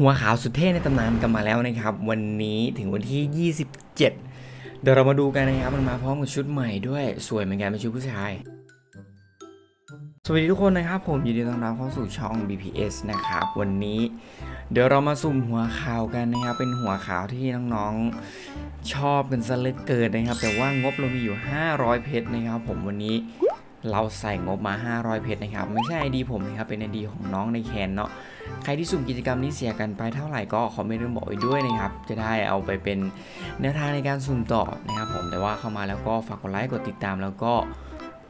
หัวขาวสุดเท่ในตำนานกันมาแล้วนะครับ วันนี้ถึงวันที่ 27 เดี๋ยวเรามาดูกันนะครับ มันมาพร้อมกับชุดใหม่ด้วยสวยเหมือนกันเป็นชุดผู้ชาย สวัสดีทุกคนนะครับ ผมยินดีต้อนรับเข้าสู่ช่อง BPS นะครับ วันนี้เดี๋ยวเรามาสุ่มหัวข่าวกันนะครับ เป็นหัวข่าวที่น้องๆชอบกันซะเหลือเกินนะครับ แต่ว่างบเรามีอยู่ 500 เพชรนะครับ ผมวันนี้ เราใส่งบมา 500 เพชรนะครับ ไม่ใช่ไอดีผมนะครับ เป็นไอดีของน้องในแคนเนาะ ใครที่สุ่มกิจกรรมนี้เสียกันไปเท่าไหร่ก็คอมเมนต์บอกไว้ด้วยนะครับ จะได้เอาไปเป็นแนวทางในการสุ่มต่อนะครับผม แต่ว่าเข้ามาแล้วก็ฝากกดไลค์ กดติดตามแล้วก็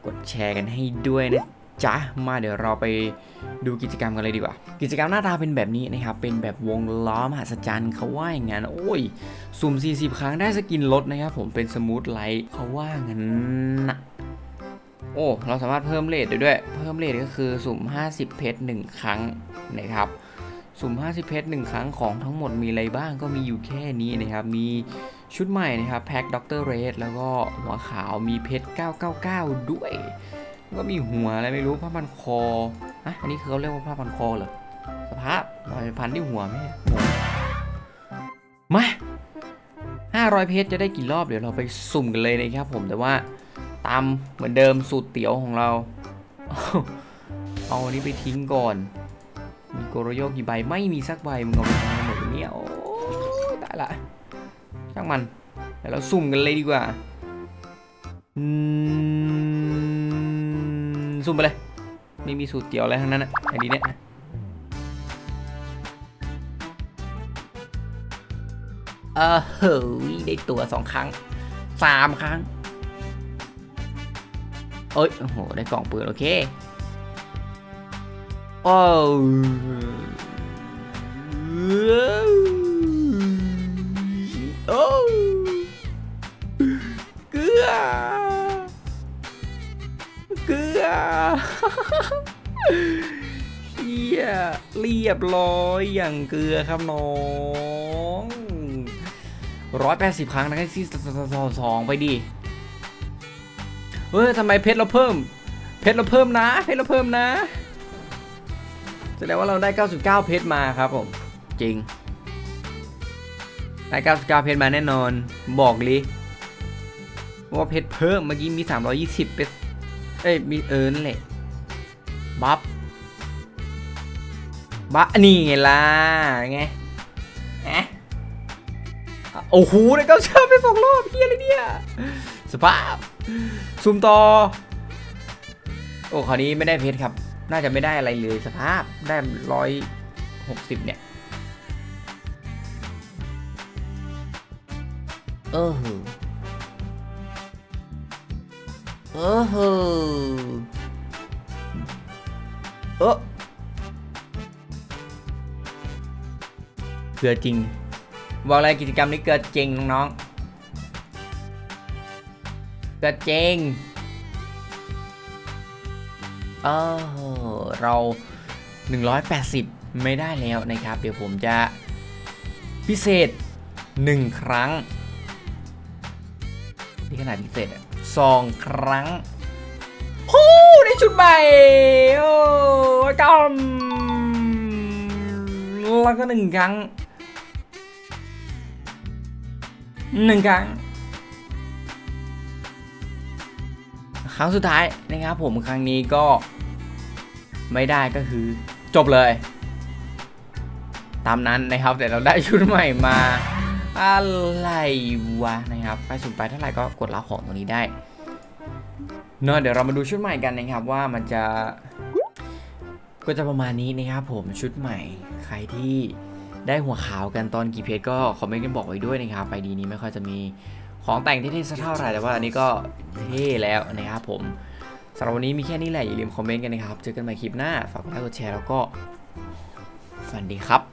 กดแชร์กันให้ด้วยนะจ๊ะ มาเดี๋ยวเราไปดูกิจกรรมกันเลยดีกว่า กิจกรรมหน้าตาเป็นแบบนี้นะครับ เป็นแบบวงล้อมหัศจรรย์เขาว่าอย่างนั้น โอ้ย สุ่ม 40 ครั้งได้สกินลดนะครับผม เป็นสมูทไลท์เขาว่างั้นนะ โอ้ เราสามารถเพิ่มเลทได้ด้วย เพิ่มเลทก็คือสุ่ม 50 เพชร1ครั้งนะครับ สุ่ม 50 เพชร1ครั้งของทั้งหมดมีอะไรบ้างก็มีอยู่แค่นี้นะครับ มีชุดใหม่นะครับแพ็คด็อกเตอร์เรสแล้วก็หัวขาวมีเพชร 999 ด้วย ก็มีหัวอะไรไม่รู้ผ้าพันคออะอันนี้คือเขาเรียกว่าผ้าพันคอเหรอ สภาพลอยพันที่หัวไหมงงมา500 เพชรจะได้กี่รอบเดี๋ยวเราไปสุ่มกันเลยนะครับผมแต่ว่า ตามเหมือนเดิมสูตรเตี๋ยวของเรา เอาอันนี้ไปทิ้งก่อน มีโกโรโยกี่ใบไม่มีสักใบมึงเอาไปทำไมหมดเนี่ยโอ้ตายละช่างมันเดี๋ยวเราสุ่มกันเลยดีกว่าสุ่มไปเลย ไม่มีสูตรเตี๋ยวอะไรทั้งนั้นอะไอ้ดีเนี่ยเออเฮ้ยได้ตัวสองครั้งสามครั้ง เอ้ย โอ้โห ได้กล่องปืน โอเค โอ้โอ้เกลือ เกลือเฮียเรียบร้อยอย่างเกลือครับน้องร้อยแปดสิบครั้งนะที่สองไปดิ เฮ้ยทำไมเพชรเราเพิ่ม เพชรเราเพิ่มนะ เพชรเราเพิ่มนะ แสดงว่าเราได้ 99 เพชรมาครับผม จริง ได้ 99 เพชรมาแน่นอน บอกเลยว่าเพชรเพิ่ม เมื่อกี้มี 320 เพชร เอ้ย มีเออนั่นแหละ บัฟบัฟนี่ไงล่ะ ไงอะโอ้โหได้เก้าชาไปสองรอบเพี้ยอะไรเนี่ย สภาพ ซูมต่อ โอ้คราวนี้ไม่ได้เพชรครับ น่าจะไม่ได้อะไรเลยสภาพได้ร้อยหกสิบเนี่ยเออหือเออหือเออเกิดจริง บอกอะไรกิจกรรมนี้เกิดจริงน้องๆ กิดจงเออเรา 180 ไม่ได้แล้วนะครับ เดี๋ยวผมจะพิเศษ 1 ครั้ง นี่ขนาดพิเศษอะสองครั้งโอ้ได้ชุดใหม่ โอ้กำแล้วก็หนึ่งครั้งหนึ่งครั้ง ครั้งสุดท้ายนะครับผมครั้งนี้ก็ไม่ได้ก็คือจบเลย ตามนั้นนะครับแต่เราได้ชุดใหม่มาอะไรวะนะครับไปสุ่มไปเท่าไหร่ก็กดรับของตรงนี้ได้เนอะเดี๋ยวเรามาดูชุดใหม่กันนะครับว่ามันจะก็จะประมาณนี้นะครับผมชุดใหม่ใครที่ได้หัวขาวกันตอนกี่เพจก็คอมเมนต์กันบอกไว้ด้วยนะครับไปดีนี้ไม่ค่อยจะมี ของแต่งที่เท่สักเท่าไหร่แต่ว่าอันนี้ก็เท่แล้วนะครับผมสำหรับวันนี้มีแค่นี้แหละอย่าลืมคอมเมนต์กันนะครับ เจอกันใหม่คลิปหน้า ฝากกดไลค์กดแชร์แล้วก็ฝันดีครับ